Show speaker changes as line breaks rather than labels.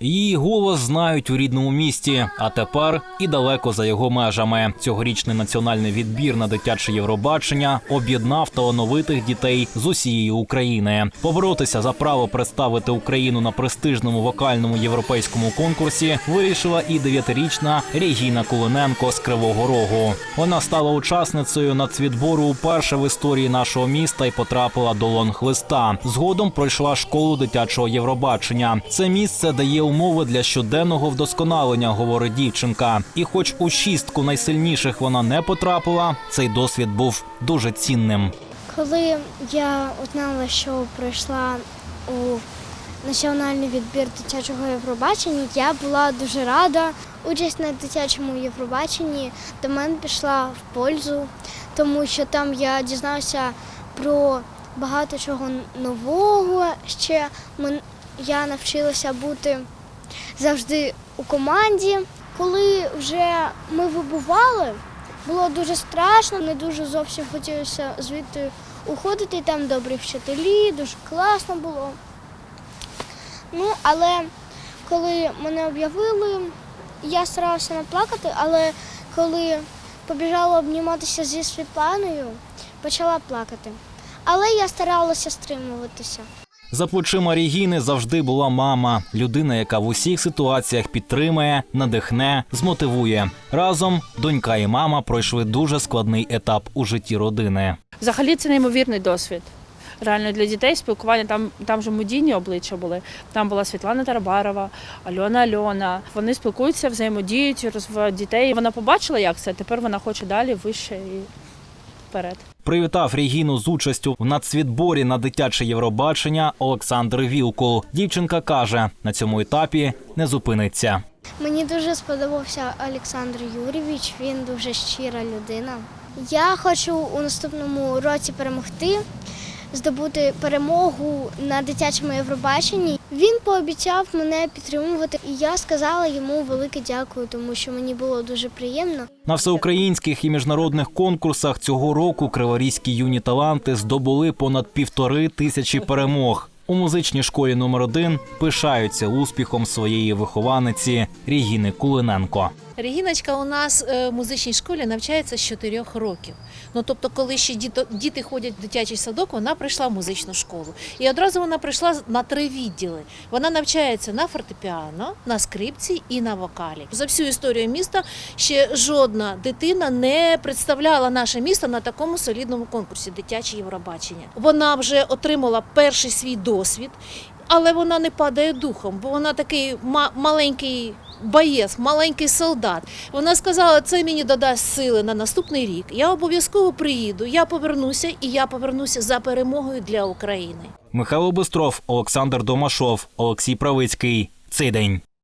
Її голос знають у рідному місті, а тепер і далеко за його межами. Цьогорічний національний відбір на дитяче Євробачення об'єднав талановитих дітей з усієї України. Поборотися за право представити Україну на престижному вокальному європейському конкурсі вирішила і дев'ятирічна Регіна Кулиненко з Кривого Рогу. Вона стала учасницею нацвідбору уперше в історії нашого міста і потрапила до лонг-листа. Згодом пройшла школу дитячого Євробачення. Це місце дає умови для щоденного вдосконалення, говорить дівчинка. І, хоч у шістку найсильніших вона не потрапила, цей досвід був дуже цінним.
Коли я узнала, що пройшла у національний відбір дитячого Євробачення, я була дуже рада. Участь на дитячому Євробаченні до мене пішла в пользу, тому що там я дізналася про багато чого нового. Ще я навчилася бути завжди у команді. Коли вже ми вибували, було дуже страшно, не дуже зовсім хотілося звідти уходити. Там добрі вчителі, дуже класно було. Ну, але коли мене об'явили, я старалася не плакати, але коли побіжала обніматися зі Світланою, почала плакати. Але я старалася стримуватися.
За плечима Регіни завжди була мама, людина, яка в усіх ситуаціях підтримує, надихне, змотивує. Разом донька і мама пройшли дуже складний етап у житті родини.
Взагалі це неймовірний досвід. Реально для дітей спілкування там, там же медійні обличчя були. Там була Світлана Тарабарова, Альона Альона. Вони спілкуються, взаємодіють, розвивають дітей. Вона побачила, як це. Тепер вона хоче далі, вище і вперед.
Привітав Регіну з участю в нацвідборі на дитяче Євробачення Олександр Вілкул. Дівчинка каже, на цьому етапі не зупиниться.
Мені дуже сподобався Олександр Юрійович, він дуже щира людина. Я хочу у наступному році перемогти, здобути перемогу на дитячому Євробаченні. Він пообіцяв мене підтримувати, і я сказала йому велике дякую, тому що мені було дуже приємно.
На всеукраїнських і міжнародних конкурсах цього року криворізькі юні таланти здобули понад півтори тисячі перемог. У музичній школі номер 1 пишаються успіхом своєї вихованиці Рігіни Кулиненко.
Регіночка у нас е, в музичній школі навчається з 4 років. Ну тобто, коли ще діти ходять в дитячий садок, вона прийшла в музичну школу. І одразу вона прийшла на три відділи. Вона навчається на фортепіано, на скрипці і на вокалі. За всю історію міста ще жодна дитина не представляла наше місто на такому солідному конкурсі дитяче Євробачення. Вона вже отримала перший свій досвід. Але вона не падає духом, бо вона такий ма- маленький боєць, маленький солдат. Вона сказала, це мені додасть сили на наступний рік. Я обов'язково приїду, я повернуся і я повернуся за перемогою для України.
Михайло Бистров, Олександр Домашов, Олексій Правицький. Цей день.